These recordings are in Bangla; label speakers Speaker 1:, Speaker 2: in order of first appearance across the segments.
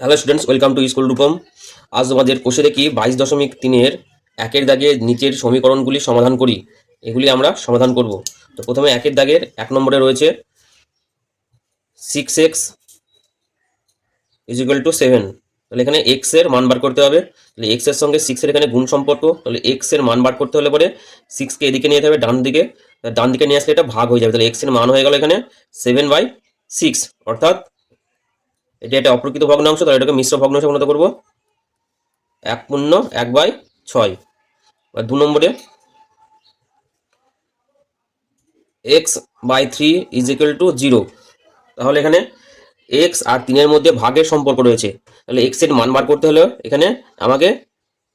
Speaker 1: Hello students welcome to school Rupam আজ তোমাদের কোষে দেখি বাইশ দশমিক তিনের একের দাগে নিচের সমীকরণগুলি সমাধান করি। এগুলি আমরা সমাধান করব। তো প্রথমে একের দাগের এক নম্বরে রয়েছে six x is equal to seven তাহলে এখানে এক্সের মান বার করতে হবে। তাহলে এক্সের সঙ্গে সিক্স এর এখানে গুণ সম্পর্ক। তাহলে এক্সের মান বার করতে হলে পরে সিক্সকে এদিকে নিয়ে যেতে হবে ডান দিকে। ডান দিকে নিয়ে আসলে এটা ভাগ হয়ে যাবে। তাহলে এক্সের মান হয়ে গেল এখানে সেভেন বাই সিক্স অর্থাৎ এটা একটা অপ্রকৃত ভগ্নাংশ, তাহলে এটাকে মিশ্র ভগ্নাংশ পরিণত করব। এক পূর্ণ, এক বাই ছয়। আর দু নম্বরে, x by three is equal to zero. তাহলে এখানে এক্স আর তিনের মধ্যে ভাগের সম্পর্ক রয়েছে। তাহলে এক্সের মান বার করতে হলে এখানে আমাকে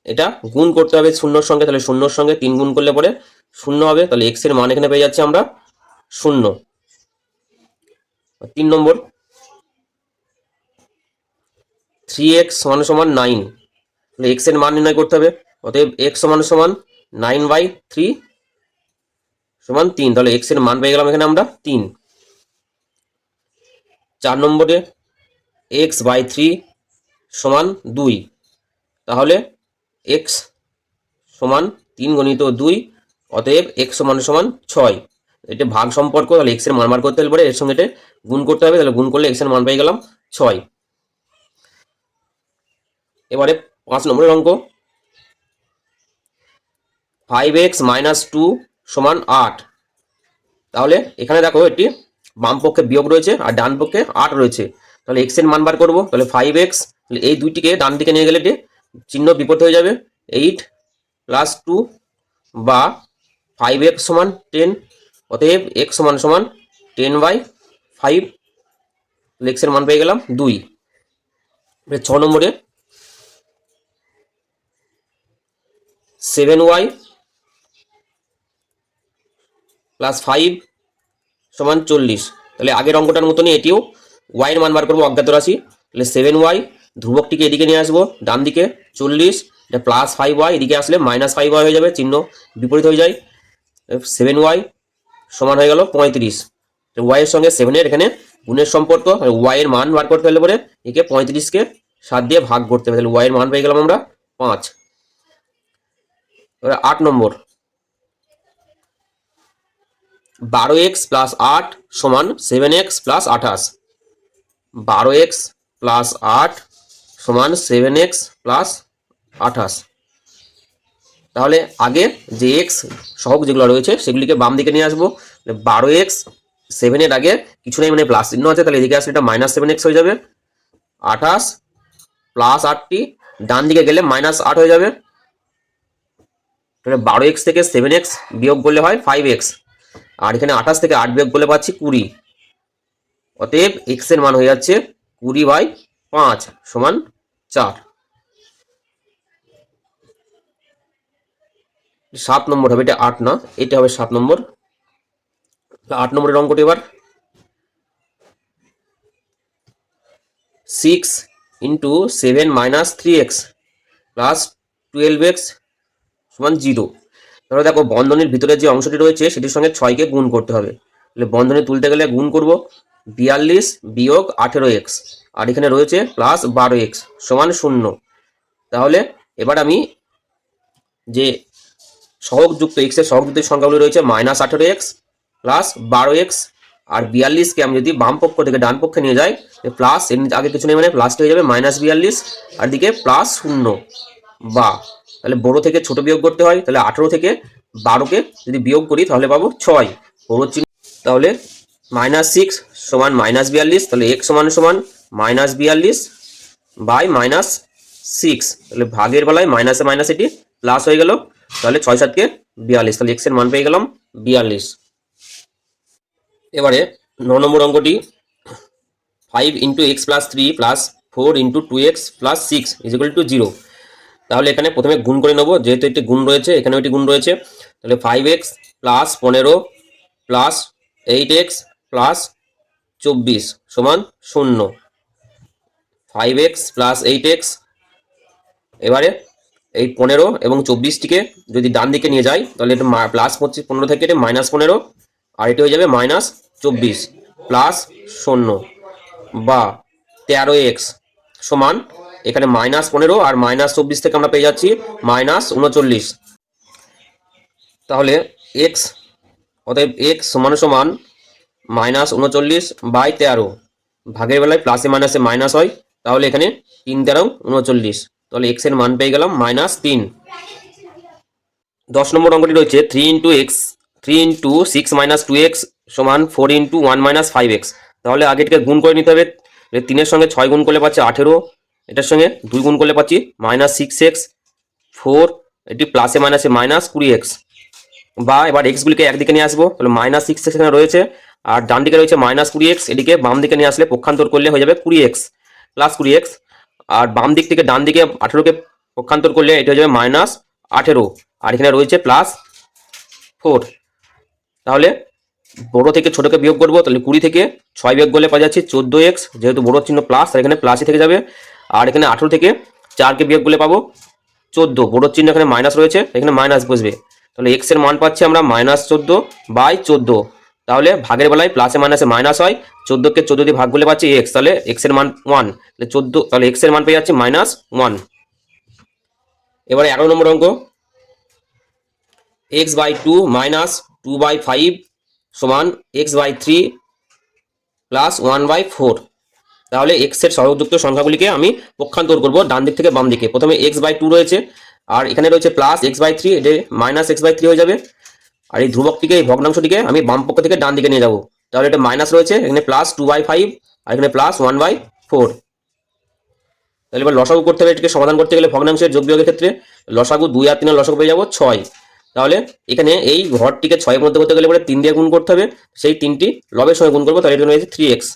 Speaker 1: এটা গুণ করতে হবে শূন্যর সঙ্গে। তাহলে শূন্যর সঙ্গে তিন গুণ করলে পরে শূন্য হবে। তাহলে এক্সের মান এখানে পেয়ে যাচ্ছে আমরা শূন্য। তিন নম্বর থ্রি এক্স সমান সমান নাইন তাহলে এক্সের মান নির্ণয় করতে হবে। অতএব এক্স সমান সমান নাইন বাই থ্রি সমান তিন। তাহলে এক্সের মান পেয়ে গেলাম এখানে আমরা তিন। চার নম্বরে এক্স বাই থ্রি সমান দুই। তাহলে এক্স সমান তিন গণিত দুই, অতএব এক্স সমান সমান ছয়। এটা ভাগ সম্পর্ক, তাহলে এক্সের মান বার করতে হলে পরে এর সঙ্গে এটা গুণ করতে হবে। তাহলে গুণ করলে এক্সের মান পেয়ে গেলাম ছয়। এবারে পাঁচ নম্বরের অঙ্ক। ফাইভ এক্স মাইনাস টু সমান আট। তাহলে এখানে দেখো এটি বাম পক্ষে বিয়োগ রয়েছে আর ডান পক্ষে আট রয়েছে। তাহলে এক্সের মান বার করব। তাহলে ফাইভ এক্স এই দুইটিকে ডান দিকে নিয়ে গেলে এটি চিহ্ন বিপদ হয়ে যাবে। এইট প্লাস টু বা ফাইভ এক্স সমান টেন অতএব এক্স সমান সমান টেন বাই ফাইভ এক্সের মান পেয়ে গেলাম দুই। ছ নম্বরে সেভেন ওয়াই প্লাস ফাইভ সমান চল্লিশ। তাহলে আগের অঙ্কটার মতনই এটিও ওয়াইয়ের মান বার করব অজ্ঞাত রাশি। তাহলে সেভেন ওয়াই ধ্রুবকটিকে এদিকে নিয়ে আসব ডান দিকে চল্লিশ, এটা প্লাস ফাইভ ওয়াই এদিকে আসলে মাইনাস ফাইভ ওয়াই হয়ে যাবে, চিহ্ন বিপরীত হয়ে যায়। সেভেন ওয়াই সমান হয়ে গেল পঁয়ত্রিশ। ওয়াইয়ের সঙ্গে সেভেনের এখানে গুণের সম্পর্ক ওয়াইয়ের মান বার করতে হলে পরে একে পঁয়ত্রিশকে সাত দিয়ে ভাগ করতে হবে, তাহলে ওয়াইয়ের মান পেয়ে গেলাম আমরা পাঁচ। আট নম্বর। বারো এক্স প্লাস আট সমান সেভেন এক্স প্লাস আঠাশ। বারো এক্স প্লাস আট সমান সেভেন এক্স প্লাস আঠাশ। তাহলে আগে যে এক্স সহগ যেগুলো রয়েছে সেগুলিকে বাম দিকে নিয়ে আসব। বারো এক্স সেভেনের আগে কিছু নেই মানে প্লাস চিহ্ন আছে, তাহলে এদিকে আসলে এটা মাইনাস সেভেন এক্স হয়ে যাবে। আঠাশ প্লাস আটটি ডান দিকে গেলে মাইনাস আট হয়ে যাবে। তাহলে বারো এক্স থেকে সেভেন এক্স বিয়োগ করলে হয় ফাইভ এক্স আর এখানে আঠাশ থেকে আট বিয়োগ করলে পাচ্ছি কুড়ি। অতএব এক্সের মান হয়ে যাচ্ছে কুড়ি বাই পাঁচ সমান চার। সাত নম্বর হবে, এটা আট না, এটা হবে সাত নম্বর। আট নম্বরের অঙ্কটি এবার। Six into seven minus three x plus twelve x সমান জিরো। তাহলে দেখো, বন্ধনীর ভিতরে যে অংশটি রয়েছে, সেটির সঙ্গে ছয়কে গুণ করতে হবে। তাহলে বন্ধনী তুলতে গেলে গুণ করব বিয়াল্লিশ বিয়োগ আঠেরো এক্স। আর এখানে রয়েছে প্লাস বারো এক্স সমান শূন্য। তাহলে এবার আমি যে সহগযুক্ত এক্সের সহগযুক্ত সংখ্যাগুলি রয়েছে, মাইনাস আঠেরো এক্স প্লাস বারো এক্স। আর বিয়াল্লিশকে আমি যদি বাম পক্ষ থেকে ডান পক্ষে নিয়ে যাই প্লাস আগে কিছু নেই মানে প্লাসটা হয়ে যাবে মাইনাস বিয়াল্লিশ, আর দিকে প্লাস শূন্য বা তাহলে বড় থেকে ছোট বিয়োগ করতে হয়, তাহলে আঠেরো থেকে বারোকে যদি বিয়োগ করি, তাহলে পাবো ছয়। বড় চিহ্ন, তাহলে মাইনাস সিক্স সমান মাইনাস বিয়াল্লিশ, তাহলে এক সমান সমান মাইনাস বিয়াল্লিশ বাই মাইনাস সিক্স তাহলে ভাগের বেলায় মাইনাসে মাইনাস এটি প্লাস হয়ে গেল, তাহলে ছয় সাতকে বিয়াল্লিশ, তাহলে এক্সের মান পেয়ে গেলাম বিয়াল্লিশ। এবারে ন নম্বর অঙ্কটি five into x plus three plus four into two x plus six is to zero তাহলে এখানে প্রথমে গুণ করে নেব, যেহেতু একটি গুণ রয়েছে এখানে একটি গুণ রয়েছে। তাহলে ফাইভ এক্স প্লাস পনেরো প্লাস এইট এক্স প্লাস চব্বিশ সমান শূন্য। Five x plus eight x এবারে এই পনেরো এবং চব্বিশটিকে যদি ডান দিকে নিয়ে যাই, তাহলে এটা প্লাস পঁচিশ, পনেরো থেকে এটা মাইনাস পনেরো, আর এটি হয়ে যাবে মাইনাস চব্বিশ প্লাস শূন্য বা তেরো এক্স সমান এখানে মাইনাস পনেরো আর মাইনাস চব্বিশ থেকে আমরা পেয়ে যাচ্ছি মাইনাস উনচল্লিশ। তাহলে এক্স অতএব এক্স সমান সমান মাইনাস উনচল্লিশ বাই তেরো। ভাগের বেলায় প্লাসে মাইনাসে মাইনাস হয়, তাহলে এখানে তিন তেরো, উনচল্লিশ। তাহলে এক্সের মান পেয়ে গেলাম মাইনাস তিন। দশ নম্বর অঙ্কটি রয়েছে three into x three into six minus two x সমান four into one minus five x তাহলে আগে এটাকে গুণ করে নিতে হবে তিনের সঙ্গে ছয় গুণ করলে পাচ্ছে আঠেরো এটার সঙ্গে দুই গুণ করলে পাচ্ছি মাইনাস সিক্স এক্স ফোর এটি প্লাসে মাইনাসে মাইনাস কুড়ি এক্স বা এবার এক্সগুলিকে একদিকে নিয়ে আসব, তাহলে মাইনাস সিক্স এক্স এখানে রয়েছে, আর ডান দিকে রয়েছে মাইনাস কুড়ি এক্স এদিকে বাম দিকে নিয়ে আসলে পক্ষান্তর করলে হয়ে যাবে কুড়ি এক্স প্লাস কুড়ি এক্স আর বাম দিক থেকে ডান দিকে আঠেরোকে পক্ষান্তর করলে এটা হয়ে যাবে মাইনাস আঠেরো, আর এখানে রয়েছে প্লাস ফোর তাহলে বড় থেকে ছোটকে বিয়োগ করব, তাহলে কুড়ি থেকে ছয় বিয়োগ করলে পাওয়া যাচ্ছে চোদ্দ এক্স যেহেতু বড় চিহ্ন প্লাস তার এখানে প্লাসই থেকে যাবে। আর এখানে আঠেরো থেকে চারকে বিয়োগ করলে পাবো চোদ্দ। বড় চিহ্ন এখানে মাইনাস রয়েছে, এখানে মাইনাস বসবে। তাহলে এক্সের মান পাচ্ছি আমরা মাইনাস চোদ্দ বাই চোদ্দ। তাহলে ভাগের বেলায় প্লাসে মাইনাসে মাইনাস হয়, চোদ্দোকে চোদ্দ দিয়ে ভাগ করলে পাচ্ছি এক্স তাহলে এক্সের মান ওয়ান তাহলে চোদ্দ, তাহলে এক্সের মান পেয়ে যাচ্ছি মাইনাস ওয়ান এবারে এগারো নম্বর অঙ্ক। X by two minus two by five সমান x by three plus one by four তাহলে এক্সের সহযুক্ত সংখ্যাগুলিকে আমি পক্ষান্তর করব ডান দিক থেকে বাম দিকে। প্রথমে এক্স বাই টু রয়েছে, আর এখানে রয়েছে প্লাস এক্স বাই থ্রি এটা মাইনাস এক্স বাই থ্রি হয়ে যাবে। আর এই ধ্রুবকটিকে, এই ভগ্নাংশটিকে আমি বাম পক্ষ থেকে ডান দিকে নিয়ে যাব। তাহলে এটা মাইনাস রয়েছে, এখানে প্লাস টু বাই ফাইভ আর এখানে প্লাস ওয়ান বাই ফোর তাহলে এবার লসাগু করতে হবে, এটাকে সমাধান করতে গেলে ভগ্নাংশের যোগ বিয়োগের ক্ষেত্রে লসাগু দুই আর তিনের লসাগু পেয়ে যাব ছয়। তাহলে এখানে এই ঘরটিকে ছয়ের মধ্যে করতে গেলে পরে তিন দিয়ে গুণ করতে হবে, সেই তিনটি লবের সঙ্গে গুণ করব, তাহলে এটা রয়েছে থ্রি এক্স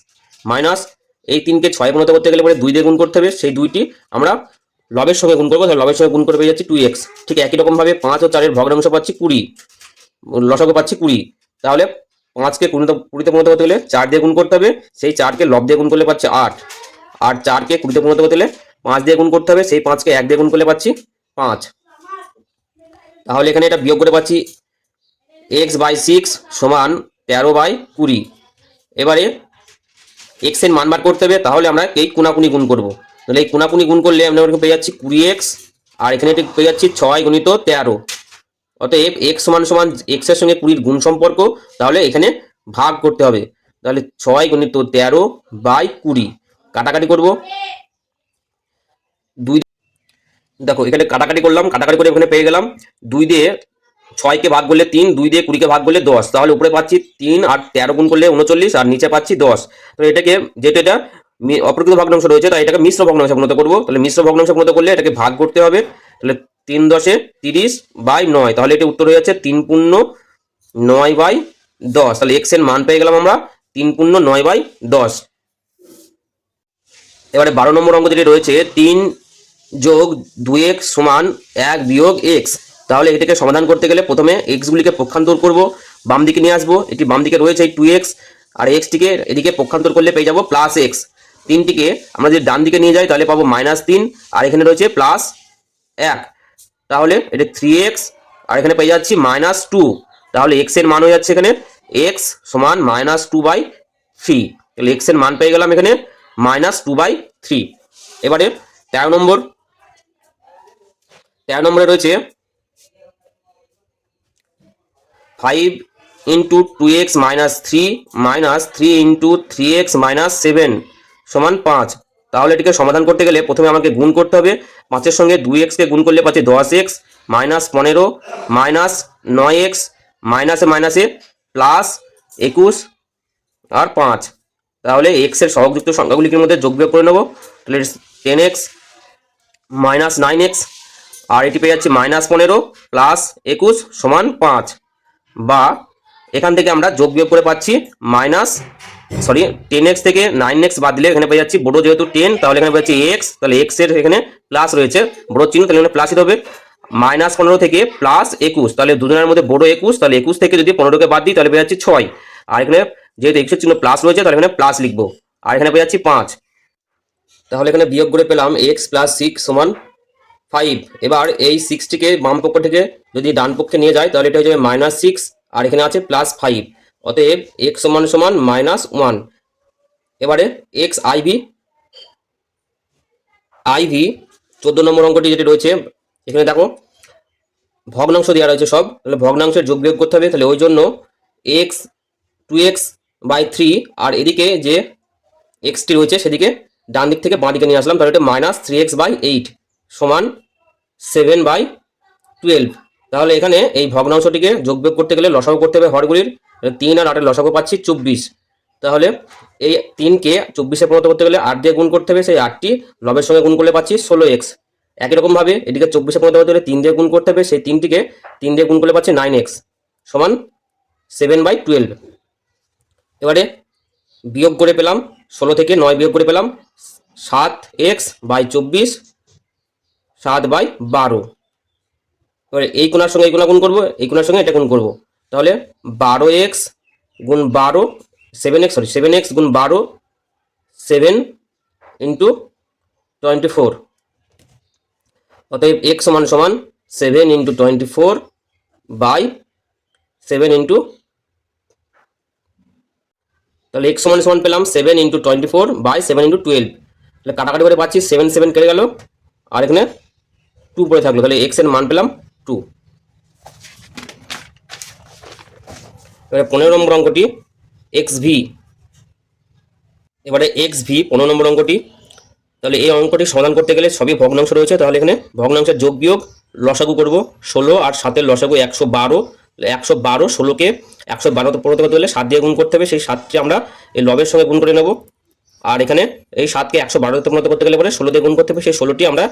Speaker 1: মাইনাস এই তিনকে ছয় মতো করতে গেলে পরে দুই দিয়ে গুণ করতে হবে, সেই দুইটি আমরা লবের সঙ্গে গুণ করব, তাহলে লবের সঙ্গে গুণ করে পেয়ে যাচ্ছি টু এক্স ঠিক একই রকমভাবে পাঁচ ও চারের ভগ্নাংশ পাচ্ছি কুড়ি, লসাগু পাচ্ছি কুড়ি। তাহলে পাঁচকে কুড়িতে কুড়িতে পূর্ণত করতে গেলে চার দিয়ে গুণ করতে হবে, সেই চারকে লব দিয়ে গুণ করলে পাচ্ছি আট। আর চারকে কুড়িতে পূর্ণত করতে গেলে পাঁচ দিয়ে গুণ করতে হবে, সেই পাঁচকে এক দিয়ে গুণ করলে পাচ্ছি পাঁচ। তাহলে এখানে এটা বিয়োগ করে পাচ্ছি এক্স বাই সিক্স সমান তেরো বাই কুড়ি। এবারে এক্সের মান বার করতে হবে, তাহলে আমরা এই কোনাকুনি গুণ করব। তাহলে এই কোনাকুনি গুণ করলে আমরা পেয়ে যাচ্ছি কুড়ি এক্স আর এখানে পেয়ে যাচ্ছি ছয় গণিত তেরো। অতএব এক্স সমান সমান এক্সের সঙ্গে কুড়ির গুণ সম্পর্ক, তাহলে এখানে ভাগ করতে হবে। তাহলে ছয় গণিত তেরো বাই কুড়ি। কাটাকাটি করব। দুই দেখো, এখানে কাটাকাটি করলাম, কাটাকাটি করে এখানে পেয়ে গেলাম। দুই দিয়ে ছয়কে ভাগ করলে তিন, দুই দিয়ে কুড়িকে ভাগ করলে দশ। তাহলে উপরে পাচ্ছি তিন আর তেরো গুণ করলে উনচল্লিশ আর নিচে পাচ্ছি দশ। তো এটাকে যেহেতু এটা অপ্রকৃত ভগ্নাংশ রয়েছে, তাই এটাকে মিশ্র ভগ্নাংশ উন্নত করব। তাহলে মিশ্র ভগ্নাংশ উন্নত করলে এটাকে ভাগ করতে হবে। তাহলে তিন দশে তিরিশ বাই নয়, তাহলে এটা উত্তর হয়ে যাচ্ছে তিন পূর্ণ নয় বাই দশ। তাহলে এক্সের মান পেয়ে গেলাম আমরা তিন পূর্ণ নয় বাই দশ। এবারে বারো নম্বর অঙ্ক যেটি রয়েছে, তিন যোগ দুই এক্স সমান এক বিয়োগ এক্স। তাহলে এটাকে সমাধান করতে গেলে প্রথমে এক্সগুলিকে পক্ষান্তর করব বাম দিকে নিয়ে আসব, এটি বাম দিকে রয়েছে এই টু এক্স আর এক্সটিকে এদিকে পক্ষান্তর করলে পেয়ে যাব প্লাস এক্স তিনটিকে আমরা যদি ডান দিকে নিয়ে যাই, তাহলে পাবো মাইনাস তিন, আর এখানে রয়েছে প্লাস এক। তাহলে এটা থ্রি এক্স আর এখানে পেয়ে যাচ্ছি মাইনাস টু তাহলে এক্সের মান হয়ে যাচ্ছে এখানে এক্স সমান মাইনাস টু বাই থ্রি তাহলে এক্সের মান পেয়ে গেলাম এখানে মাইনাস টু বাই থ্রি এবারে তেরো নম্বর, তেরো নম্বরে রয়েছে five into two x minus three minus three into three x minus seven সমান পাঁচ। তাহলে এটিকে সমাধান করতে গেলে প্রথমে আমাকে গুণ করতে হবে। পাঁচের সঙ্গে দুই এক্সকে গুণ করলে পাচ্ছি দশ এক্স মাইনাস পনেরো মাইনাস নয় এক্স মাইনাসে মাইনাসে প্লাস একুশ আর পাঁচ। তাহলে এক্সের সহগযুক্ত সংখ্যাগুলির মধ্যে যোগ বিয়োগ করে নেব। তাহলে ten x minus nine x আর এটি পেয়ে যাচ্ছে মাইনাস পনেরো প্লাস একুশ সমান পাঁচ। বা এখান থেকে আমরা যোগ বিয়োগ করে পাচ্ছি মাইনাস সরি টেন এক্স থেকে নাইন এক্স বাদ দিলে এখানে পেয়ে যাচ্ছি বড় যেহেতু টেন তাহলে এখানে পেয়ে যাচ্ছি এক্স তাহলে এক্সের এখানে প্লাস রয়েছে। বড় চিহ্ন তাহলে এখানে প্লাসই হবে মাইনাস পনেরো থেকে প্লাস একুশ, তাহলে দুজনের মধ্যে বড় একুশ, তাহলে একুশ থেকে যদি পনেরোকে বাদ দিই, তাহলে পেয়ে যাচ্ছি ছয়। আর এখানে যেহেতু এক্সের চিহ্ন প্লাস রয়েছে, তাহলে এখানে প্লাস লিখব। আর এখানে পেয়ে যাচ্ছি পাঁচ। তাহলে এখানে বিয়োগ করে পেলাম এক্স প্লাস সিক্স সমান ফাইভ এবার এই সিক্সটিকে বাম পক্ষ থেকে যদি ডান পক্ষে নিয়ে যায়, তাহলে এটা হয়ে যাবে মাইনাস সিক্স আর এখানে আছে প্লাস ফাইভ অতএব এক্স সমান সমান মাইনাস ওয়ান এবারে এক্স আইভি আইভি চোদ্দ নম্বর অঙ্কটি যেটি রয়েছে, এখানে দেখো, ভগ্নাংশ দেওয়া রয়েছে সব। তাহলে ভগ্নাংশের যোগ বিয়োগ করতে হবে, তাহলে ওই জন্য x two x by three আর এদিকে যে এক্সটি রয়েছে, সেদিকে ডান দিক থেকে বাঁ দিকে নিয়ে আসলাম, তাহলে এটা minus three x by eight সমান সেভেন বাই টুয়েলভ। তাহলে এখানে এই ভগ্নাংশটিকে যোগ বিয়োগ করতে গেলে লসাগু করতে হবে হরগুলির তিন আর আটের লসাগু পাচ্ছি চব্বিশ। তাহলে এই তিনকে চব্বিশে পরিণত করতে গেলে আট দিয়ে গুণ করতে হবে, সেই আটটি লবের সঙ্গে গুণ করলে পাচ্ছি ষোলো এক্স। একই রকমভাবে এটিকে চব্বিশে পরিণত করতে গেলে তিন দিয়ে গুণ করতে হবে, সেই তিনটিকে তিন দিয়ে গুণ করলে পাচ্ছি নাইন এক্স সমান সেভেন বাই টুয়েলভ। এবারে বিয়োগ করে পেলাম, ষোলো থেকে নয় বিয়োগ করে পেলাম, সাত এক্স বাই চব্বিশ সাত বাই বারো। এবারে এই কোনার সঙ্গে এই কোণা গুণ করব, এই কোনার সঙ্গে এটা গুণ করব। তাহলে বারো এক্স গুণ বারো seven x sorry seven x গুণ বারো সেভেন ইন্টু টোয়েন্টি ফোর অতএব এক্স সমান সমান seven into twenty four by seven into তাহলে এক্স সমান সমান পেলাম seven into twenty four by seven into twelve তাহলে কাটাকাটি করে পাচ্ছি সেভেন সেভেন কেটে গেল। আর এখানে টু পড়ে থাকল, তাহলে এক্সের মান পেলাম টু এবারে পনেরো নম্বর অঙ্কটি এক্স ভি এবারে এক্স ভি পনেরো নম্বর অঙ্কটি। তাহলে এই অঙ্কটি সমাধান করতে গেলে সবই ভগ্নাংশ রয়েছে, তাহলে এখানে ভগ্নাংশের যোগ বিয়োগ লসাগু করব, ষোলো আর সাতের লসাগু একশো বারো। একশো বারো, ষোলোকে একশো বারোতে পড়তে করতে হলে সাত দিয়ে গুণ করতে হবে, সেই সাতটি আমরা এই লবের সঙ্গে গুণ করে নেব। আর এখানে এই সাতকে একশো বারোতে পরিণত করতে গেলে পরে ষোলো দিয়ে গুণ করতে হবে, সেই ষোলোটি আমরা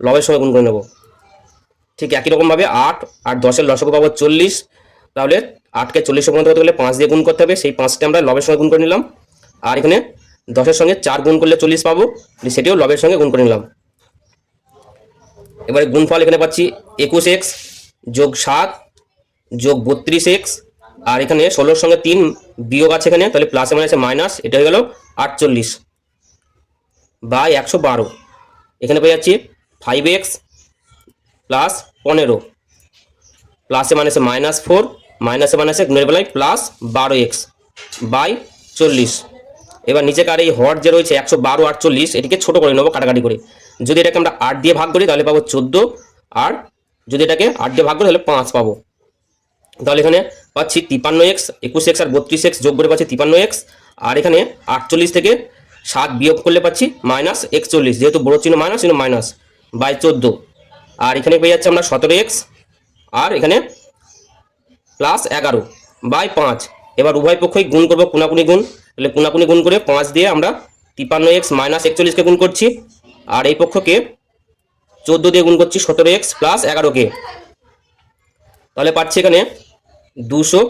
Speaker 1: লবের সঙ্গে গুণ করে নেব। ঠিক একই রকমভাবে আট আর দশের লসাগু পাবো চল্লিশ। তাহলে আটকে চল্লিশ পরিণত করতে গেলে? পাঁচ দিয়ে গুণ করতে হবে। সেই পাঁচটি আমরা লবের সঙ্গে গুণ করে নিলাম। আর এখানে দশের সঙ্গে চার গুণ করলে চল্লিশ পাবো। সেটিও লবের সঙ্গে গুণ করে নিলাম। এবারে গুণফল এখানে পাচ্ছি একুশ এক্স যোগ সাত যোগ বত্রিশ এক্স। আর এখানে ষোলোর সঙ্গে তিন বিয়োগ আছে এখানে। তাহলে প্লাসে মানে আছে মাইনাস এটা হয়ে গেল আটচল্লিশ বাই একশো বারো। এখানে পেয়ে যাচ্ছি ফাইভ এক্স প্লাস পনেরো। প্লাসে আছে মাইনাস ফোর মাইনাসে আছে গুণের বেলায় প্লাস বারো এক্স বাই চল্লিশ। এবার নিচেকার এই হর যে রয়েছে একশো বারো আটচল্লিশ, এটিকে ছোটো করে নেব কাটাকাটি করে। যদি এটাকে আমরা আট দিয়ে ভাগ করি, তাহলে পাবো চোদ্দ। আর যদি এটাকে আট দিয়ে ভাগ করি, তাহলে পাঁচ পাবো। তাহলে এখানে পাচ্ছি তিপান্ন এক্স একুশ এক্স আর বত্রিশ এক্স যোগ করে পাচ্ছি তিপান্ন এক্স আর এখানে আটচল্লিশ থেকে সাত বিয়োগ করলে পাচ্ছি মাইনাস একচল্লিশ। যেহেতু বড় চিহ্ন মাইনাস চিহ্ন মাইনাস বাই চোদ্দ। আর এখানে পেয়ে যাচ্ছে আমরা সতেরো এক্স আর এখানে প্লাস এগারো, বাই পাঁচ। এবার উভয় পক্ষই গুণ করব কোনাকুনি গুণ। তাহলে কোনাকুনি গুণ করে পাঁচ দিয়ে আমরা তিপান্ন এক্স মাইনাস একচল্লিশকে গুণ করছি। আর এই পক্ষকে চোদ্দ দিয়ে গুণ করছি সতেরো এক্স প্লাস এগারোকে তাহলে পাচ্ছি এখানে দুশো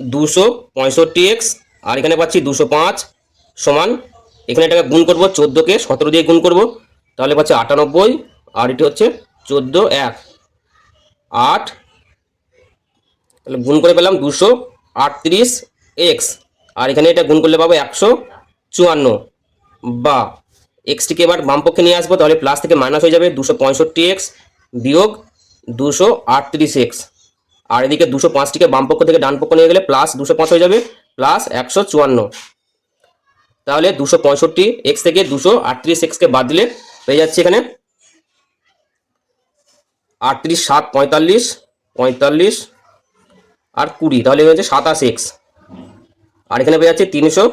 Speaker 1: দুশো পঁয়ষট্টি এক্স আর এখানে পাচ্ছি দুশো পাঁচ সমান। এখানে এটাকে গুণ করব চোদ্দোকে, সতেরো দিয়ে গুণ করব। তাহলে পাচ্ছি আটানব্বই, আর এটি হচ্ছে চোদ্দ এক। আট, তাহলে গুণ করে পেলাম দুশো আটত্রিশ এক্স আর এখানে এটা গুণ করলে পাবো একশো চুয়ান্ন। বা এক্সটিকে এবার বাম পক্ষে নিয়ে আসব, তাহলে প্লাস থেকে মাইনাস হয়ে যাবে দুশো পঁয়ষট্টি এক্স বিয়োগ দুশো আটত্রিশ এক্স আর এদিকে দুশো পাঁচটিকে বাম পক্ষ থেকে ডান পক্ষ নিয়ে গেলে প্লাস দুশো পাঁচ হয়ে যাবে প্লাস একশো চুয়ান্ন। তাহলে দুশো পঁয়ষট্টি এক্স থেকে দুশো আটত্রিশ এক্সকে বাদ দিলে পেয়ে যাচ্ছে এখানে। আটত্রিশ, সাত, পঁয়তাল্লিশ পঁয়তাল্লিশ আর কুড়ি, তাহলে হচ্ছে সাতাশ এক্স আর এখানে পেয়ে যাচ্ছে তিনশো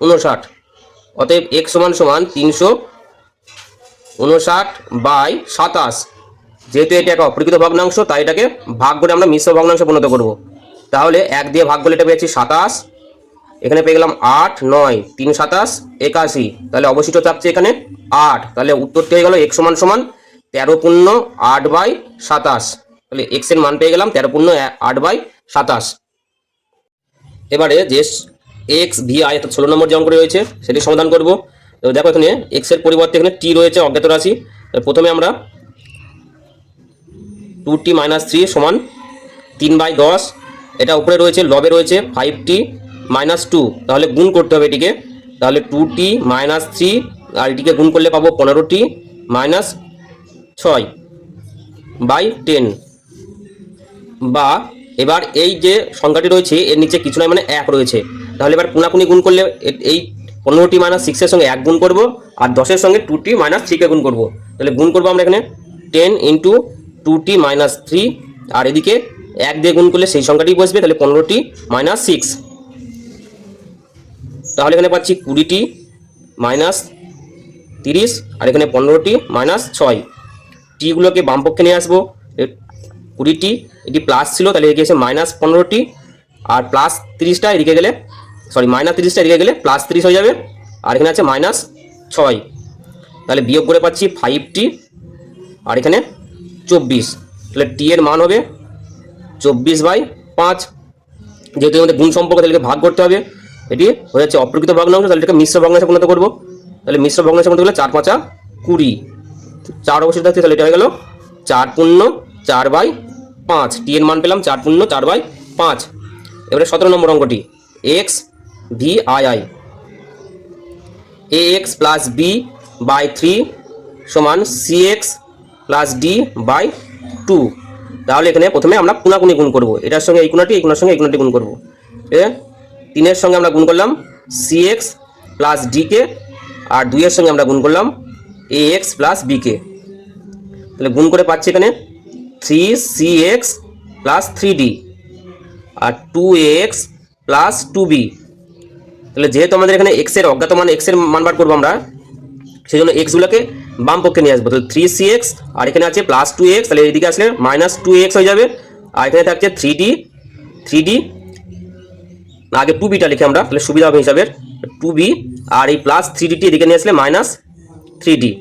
Speaker 1: উনষাট। অতএব এক্স সমান সমান তিনশো উনষাট বাই সাতাশ। যেহেতু এটা একটা অপ্রকৃত ভগ্নাংশ, তাই এটাকে ভাগ করে আমরা মিশ্র ভগ্নাংশে পরিণত করব। তাহলে এক দিয়ে ভাগ করলে এটা পেয়েছি সাতাশ। এখানে পেয়ে গেলাম আট, নয়, তিন, সাতাশ, একাশি। তাহলে অবশিষ্ট চাপছে এখানে আট। তাহলে উত্তরটি হয়ে গেল এক সমান সমান তেরো পূর্ণ আট বাই সাতাশ। তাহলে এক্সের মান পেয়ে গেলাম তেরো পূর্ণ আট বাই সাতাশ। এবারে যে এক্স ভি আই অর্থাৎ ষোলো নম্বর যে অঙ্কটি রয়েছে, সেটি সমাধান করব। তো দেখো এখানে এক্সের পরিবর্তে এখানে টি রয়েছে অজ্ঞাত রাশি। প্রথমে আমরা টু টি মাইনাস থ্রি সমান তিন বাই দশ। এটা উপরে রয়েছে, লবে রয়েছে, ফাইভ টি। মাইনাস টু তাহলে গুণ করতে হবে এটিকে। তাহলে টু টি মাইনাস থ্রি আর এটিকে গুণ করলে পাবো পনেরো টি মাইনাস ছয় বাই টেন বা এবার এই যে সংখ্যাটি রয়েছে, এর নিচে কিছু নয় মানে এক রয়েছে। তাহলে এবার কোনাকুনি গুণ করলে এই পনেরোটি মাইনাস সিক্সের সঙ্গে এক গুণ করব, আর দশের সঙ্গে টু টি মাইনাস থ্রিকে গুণ করব। তাহলে গুণ করব আমরা এখানে ten into two t minus three আর এদিকে এক দিয়ে গুণ করলে সেই সংখ্যাটি বসবে, তাহলে পনেরোটি মাইনাস সিক্স তাহলে এখানে পাচ্ছি কুড়িটি মাইনাস তিরিশ, আর এখানে পনেরোটি মাইনাস ছয়। টিগুলোকে বামপক্ষে নিয়ে আসব। কুড়িটি, এটি প্লাস ছিল, তাহলে এদিকে এসে মাইনাস পনেরোটি, আর প্লাস তিরিশটা এদিকে গেলে সরি মাইনাস তিরিশটা এদিকে গেলে প্লাস তিরিশ হয়ে যাবে, আর এখানে আছে মাইনাস ছয়। তাহলে বিয়োগ করে পাচ্ছি ফাইভটি আর এখানে চব্বিশ। তাহলে টি এর মান হবে চব্বিশ বাই পাঁচ। যেহেতু আমাদের গুণ সম্পর্ক, তাহলে ভাগ করতে হবে। এটি হয়ে যাচ্ছে অপ্রকৃত ভগ্নাংশ তাহলে এটাকে মিশ্র ভগ্নাংশে পরিণত করব। তাহলে মিশ্র ভগ্নাংশে পরিণত করলে চার পাঁচা কুড়ি। চার অবশ্যই থাকছে তাহলে এটা হয়ে গেল চার পূর্ণ চার বাই পাঁচ। টি এর মান পেলাম চার পূর্ণ চার বাই পাঁচ। এবারে সতেরো নম্বর অঙ্কটি X V I I a x plus b by three সমান c x plus d by two তাহলে এখানে প্রথমে আমরা কোনাকুনি গুণ করব। এটার সঙ্গে এই কোনাটি, এই কোনার সঙ্গে এই কোনাটি গুণ করব। তিনের সঙ্গে আমরা গুণ করলাম সি এক্স প্লাস ডিকে আর দুইয়ের সঙ্গে আমরা গুণ করলাম এ এক্স প্লাস বিকে তাহলে গুণ করে পাচ্ছি এখানে three c x plus three d আর two x plus two b তাহলে যেহেতু আমাদের এখানে এক্সের অজ্ঞাত মান এক্সের মান বার করব আমরা সেই জন্য এক্সগুলোকে বাম পক্ষে নিয়ে আসব। তাহলে থ্রি সি এক্স আর এখানে আছে প্লাস টু এক্স তাহলে এদিকে আসলে মাইনাস টু এক্স হয়ে যাবে, আর এখানে থাকছে থ্রি ডি থ্রি ডি আগে টু বিটা লিখে আমরা, তাহলে সুবিধা হবে হিসাবের। টু বি আর এই প্লাস থ্রি ডিটি এদিকে নিয়ে আসলে মাইনাস থ্রি ডি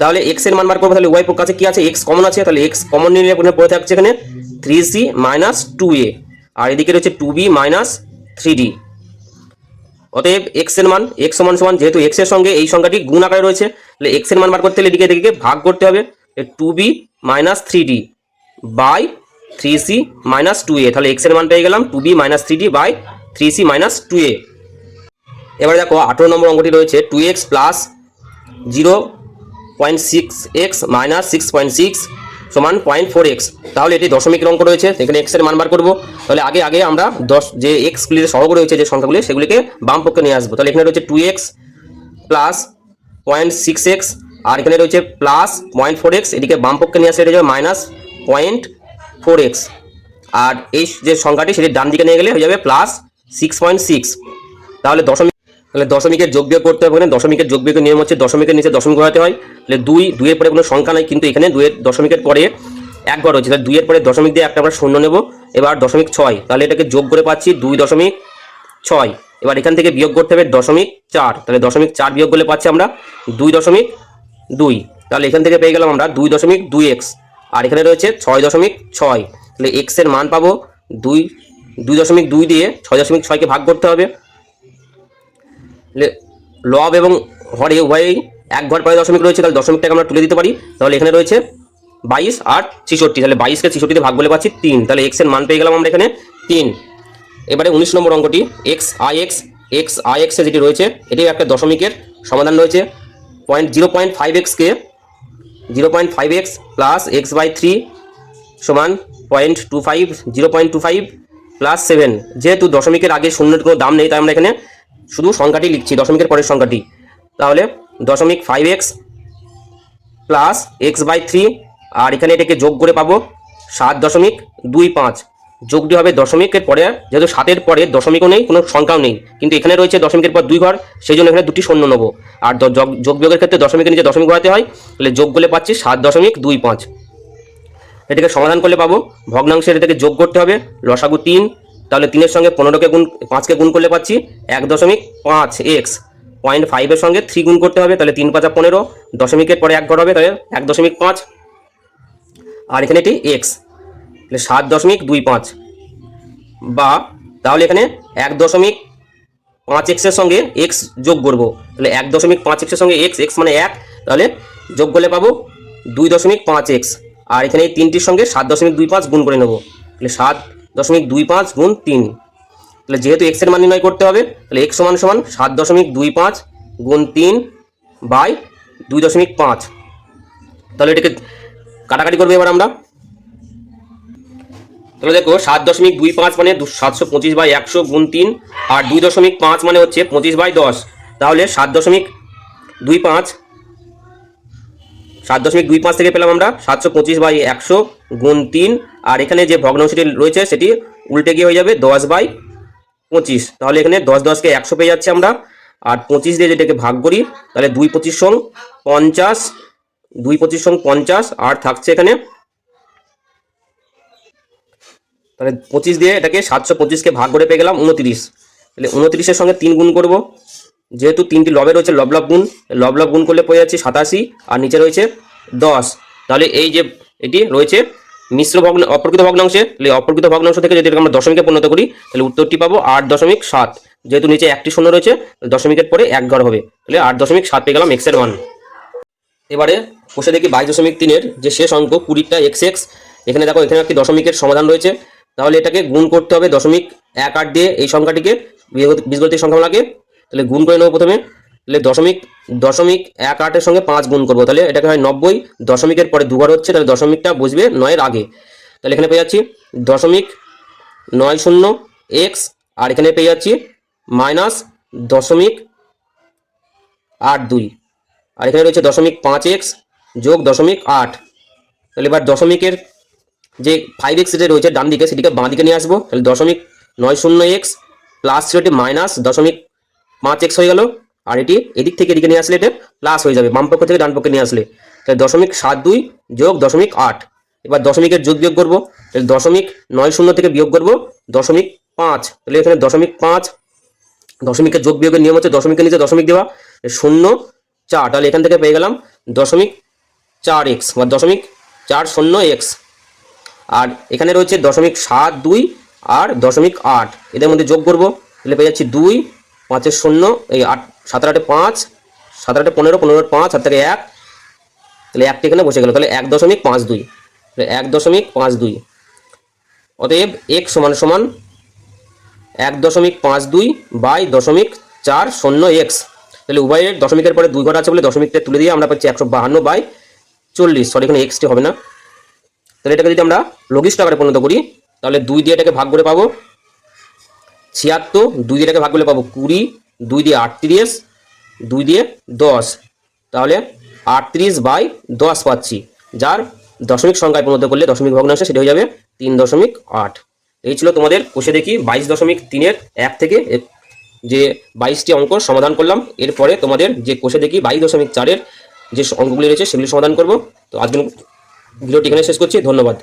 Speaker 1: তাহলে এক্সের মান বার করব, তাহলে ওয়াই কাছে কি আছে? এক্স কমন আছে, তাহলে এক্স কমন নিলে পড়ে থাকছে এখানে? Three c minus two a আর এদিকে রয়েছে two b minus three d অতএব এক্সের মান এক্স সমান সমান, যেহেতু এক্সের সঙ্গে এই সংখ্যাটি গুণ আকারে রয়েছে, তাহলে এক্সের মান বার করতে হলে এদিকে এদিকে ভাগ করতে হবে। Two b minus three d by three c minus two a তাহলে এক্সের মান পেয়ে গেলাম two b minus three d by three c minus two a এবারে দেখো আঠেরো নম্বর অঙ্কটি রয়েছে two x plus zero point six x minus six point six সমান পয়েন্ট ফোর এক্স তাহলে এটি দশমিকের অঙ্ক রয়েছে, এখানে এক্সের মান বার করব। তাহলে আগে আগে আমরা দশ, যে এক্সগুলির সহগ রয়েছে, যে সংখ্যাগুলি, সেগুলিকে বাম পক্ষে নিয়ে আসব। তাহলে এখানে রয়েছে two x plus point six x আর এখানে রয়েছে প্লাস পয়েন্ট ফোর এক্স এদিকে বাম পক্ষে নিয়ে আসলে এটা যাবে মাইনাস পয়েন্ট ফোর এক্স আর এই যে সংখ্যাটি সেটি ডান দিকে নিয়ে গেলে হয়ে যাবে প্লাস সিক্স পয়েন্ট সিক্স তাহলে দশমিক তাহলে দশমিকের যোগ বিয়োগ করতে হবে দশমিকের যোগ বিয়োগের নিয়ম হচ্ছে দশমিকের নিচে দশমিক বসাতে হয়। তাহলে দুই দুইয়ের পরে কোনো সংখ্যা নাই কিন্তু এখানে দুইয়ের দশমিকের পরে এক ঘর রয়েছে। তাহলে দুইয়ের পরে দশমিক দিয়ে একটা আমরা শূন্য নেব। এবার দশমিক ছয়। তাহলে এটাকে যোগ করে পাচ্ছি দুই দশমিক ছয়। এবার এখান থেকে বিয়োগ করতে হবে দশমিক চার। তাহলে দশমিক চার বিয়োগ করলে পাচ্ছি আমরা দুই দশমিক দুই। তাহলে এখান থেকে পেয়ে গেলাম আমরা দুই দশমিক দুই এক্স আর এখানে রয়েছে ছয় দশমিক ছয়। তাহলে এক্সের মান পাবো দুই দুই দশমিক দুই দিয়ে ছয় দশমিক ছয়কে ভাগ করতে হবে। লব এবং হরে উভয়ই এক ঘর পরে দশমিক রয়েছে, তাহলে দশমিকটাকে আমরা তুলে দিতে পারি। তাহলে এখানে রয়েছে বাইশ আর ছেষট্টি। তাহলে বাইশকে ছেষট্টিতে ভাগ বলে পাচ্ছি তিন। তাহলে এক্সের মান পেয়ে গেলাম আমরা এখানে তিন। এবারে উনিশ নম্বর অঙ্কটি X I X X I X যেটি রয়েছে এটি একটা দশমিকের সমাধান রয়েছে। পয়েন্ট জিরো পয়েন্ট ফাইভ এক্সকে zero point five x plus x by three সমান point two five zero point two five plus seven যেহেতু দশমিকের আগে শূন্যের কোনো দাম নেই, তাই আমরা এখানে শুধু সংখ্যাটি লিখছি, দশমিকের পরের সংখ্যাটি। তাহলে দশমিক five x plus x by three আর এখানে এটাকে যোগ করে পাবো সাত দশমিক দুই পাঁচ। যোগটি হবে দশমিকের পরে, যেহেতু সাতের পরে দশমিকও নেই, কোনো সংখ্যাও নেই। কিন্তু এখানে রয়েছে দশমিকের পর দুই ঘর, সেই জন্য এখানে দুটি শূন্য নেব। আর যোগ যোগ বিয়োগের ক্ষেত্রে দশমিকের নিচে দশমিক বসাতে হয়, তাহলে যোগ করলে পাচ্ছি সাত দশমিক দুই পাঁচ। এটাকে সমাধান করলে পাবো। ভগ্নাংশের এটাকে যোগ করতে হবে, লসাগু তিন, তাহলে তিনের সঙ্গে পনেরোকে গুণ, পাঁচকে গুণ করলে পাচ্ছি এক দশমিক পাঁচ এক্স। পয়েন্ট ফাইভের সঙ্গে থ্রি গুণ করতে হবে, তাহলে তিন পাঁচা পনেরো। দশমিকের পরে এক ঘর হবে, তাহলে এক দশমিক পাঁচ। আর এখানে এটি এক্স। সাত দশমিক দুই পাঁচ। বা তাহলে এখানে এক দশমিক পাঁচ এক্সের সঙ্গে এক্স যোগ করব। তাহলে এক দশমিক পাঁচ এক্সের সঙ্গে এক্স এক্স মানে এক, তাহলে যোগ করলে পাবো দুই দশমিক পাঁচ এক্স আর এখানে এই তিনটির সঙ্গে সাত দশমিক দুই পাঁচ গুণ করে নেব। তাহলে সাত দশমিক দুই পাঁচ গুণ তিন। তাহলে যেহেতু এক্সের মান নির্ণয় করতে হবে, তাহলে এক্স সমান সমান সাত দশমিক দুই পাঁচ গুণ তিন বাই দুই দশমিক পাঁচ। তাহলে এটাকে কাটাকাটি করব এবার আমরা। তাহলে দেখো, সাত দশমিক দুই পাঁচ মানে সাতশো পঁচিশ বাই একশো গুণ তিন, আর দুই দশমিক পাঁচ মানে হচ্ছে পঁচিশ বাই দশ। তাহলে সাত দশমিক দুই পাঁচ, সাত দশমিক দুই পাঁচ থেকে পেলাম আমরা সাতশো পঁচিশ বাই একশো গুণ তিন, আর এখানে যে ভগ্নাংশটি রয়েছে সেটি উল্টে গিয়ে হয়ে যাবে দশ বাই পঁচিশ। তাহলে এখানে দশ দশকে একশো পেয়ে যাচ্ছে আমরা, আর পঁচিশ দিয়ে যেটাকে ভাগ করি, তাহলে দুই পঁচিশ সং পঞ্চাশ, দুই পঁচিশ সং পঞ্চাশ, আর থাকছে এখানে তাহলে পঁচিশ দিয়ে এটাকে সাতশো পঁচিশকে ভাগ করে পেয়ে গেলাম উনত্রিশ। তাহলে উনত্রিশের সঙ্গে তিন গুণ করব। যেহেতু তিনটি লবে রয়েছে লব লব গুণ লব লব গুণ করলে পেয়ে যাচ্ছি সাতাশি, আর নিচে রয়েছে দশ। তাহলে এই যে এটি রয়েছে মিশ্র ভগ্ন অপ্রকৃত ভগ্নাংশে, তাহলে অপ্রকৃত ভগ্নাংশ থেকে যদি আমরা দশমিকে পরিণত করি, তাহলে উত্তরটি পাবো আট দশমিক সাত। যেহেতু নিচে একটি শূন্য রয়েছে দশমিকের পরে এক ঘর হবে। তাহলে আট দশমিক সাত পেয়ে গেলাম এক্সের মান এবারে বসে দেখি বাইশ দশমিক তিনের যে শেষ অঙ্ক, কুড়িটা এক্স এক্স এখানে দেখো, এখানে একটি দশমিকের সমাধান রয়েছে। তাহলে এটাকে গুণ করতে হবে দশমিক এক আট দিয়ে এই সংখ্যাটিকে বীজগতিক সংখ্যা লাগে তাহলে গুণ করে নেব প্রথমে। তাহলে দশমিক দশমিক এক আটের সঙ্গে পাঁচ গুণ করব। তাহলে এটাকে হয় নব্বই। দশমিকের পরে দুবার হচ্ছে, তাহলে দশমিকটা বসবে নয়ের আগে। তাহলে এখানে পেয়ে যাচ্ছি দশমিক নয় শূন্য এক্স, আর এখানে পেয়ে যাচ্ছি মাইনাস দশমিক আট দুই। আর এখানে রয়েছে দশমিক পাঁচ এক্স যোগ দশমিক আট। তাহলে এবার দশমিকের যে ফাইভ এক্স যেটা রয়েছে ডান দিকে, সেটিকে বাঁ দিকে নিয়ে আসব। তাহলে দশমিক নয় শূন্য এক্স প্লাস ছিল এটি মাইনাস দশমিক পাঁচ এক্স হয়ে গেল। আর এটি এদিক থেকে এদিকে নিয়ে আসলে এটা প্লাস হয়ে যাবে, বাম পক্ষ থেকে ডান পক্ষে নিয়ে আসলে। তাহলে দশমিক সাত দুই যোগ দশমিক আট। এবার দশমিকের যোগ বিয়োগ করব। তাহলে দশমিক নয় শূন্য থেকে বিয়োগ করব, দশমিক পাঁচ। তাহলে এখানে দশমিক পাঁচ, দশমিকের যোগ বিয়োগের নিয়ম হচ্ছে দশমিকের নিচে দশমিক দেওয়া, শূন্য চার। তাহলে এখান থেকে পেয়ে গেলাম দশমিক চার এক্স বা দশমিক চার শূন্য এক্স আর এখানে রয়েছে দশমিক সাত দুই আর দশমিক আট। এদের মধ্যে যোগ করব। তাহলে পেয়ে যাচ্ছি দুই পাঁচের শূন্য, এই আট, সাতের আটে পাঁচ, সাতের আটে পনেরো, পনেরোর পাঁচ হাত থেকে এক। তাহলে একটি এখানে বসে গেল। তাহলে এক দশমিক পাঁচ দুই। তাহলে এক দশমিক পাঁচ দুই। অতএব এক সমান সমান এক দশমিক পাঁচ দুই বাই দশমিক চার শূন্য এক্স। তাহলে উভয়ের দশমিকের পরে দুই ঘর আছে বলে দশমিকটা তুলে দিয়ে আমরা পাচ্ছি একশো বাহান্ন বাই চল্লিশ। সরি, এখানে এক্সটি হবে না। তাহলে এটাকে যদি আমরা লঘিষ্ঠ আকারে পরিণত করি, তাহলে দুই দিয়ে এটাকে ভাগ করে পাবো ছিয়াত্তর, দুই দিয়ে এটাকে ভাগ করলে পাবো কুড়ি, দুই দিয়ে আটত্রিশ, দুই দিয়ে দশ। তাহলে আটত্রিশ বাই দশ পাচ্ছি, যার দশমিক সংখ্যায় পরিণত করলে দশমিক ভগ্নাংশ সেটা হয়ে যাবে তিন দশমিক আট। এই ছিল তোমাদের কোষে দেখি বাইশ দশমিক তিনের এক থেকে যে বাইশটি অঙ্ক সমাধান করলাম। এরপরে তোমাদের যে কোষে দেখি বাইশ দশমিক চারের যে অঙ্কগুলি রয়েছে, সেগুলি সমাধান করব। তো আজকের ভিডিওটি এখানে শেষ করছি ধন্যবাদ।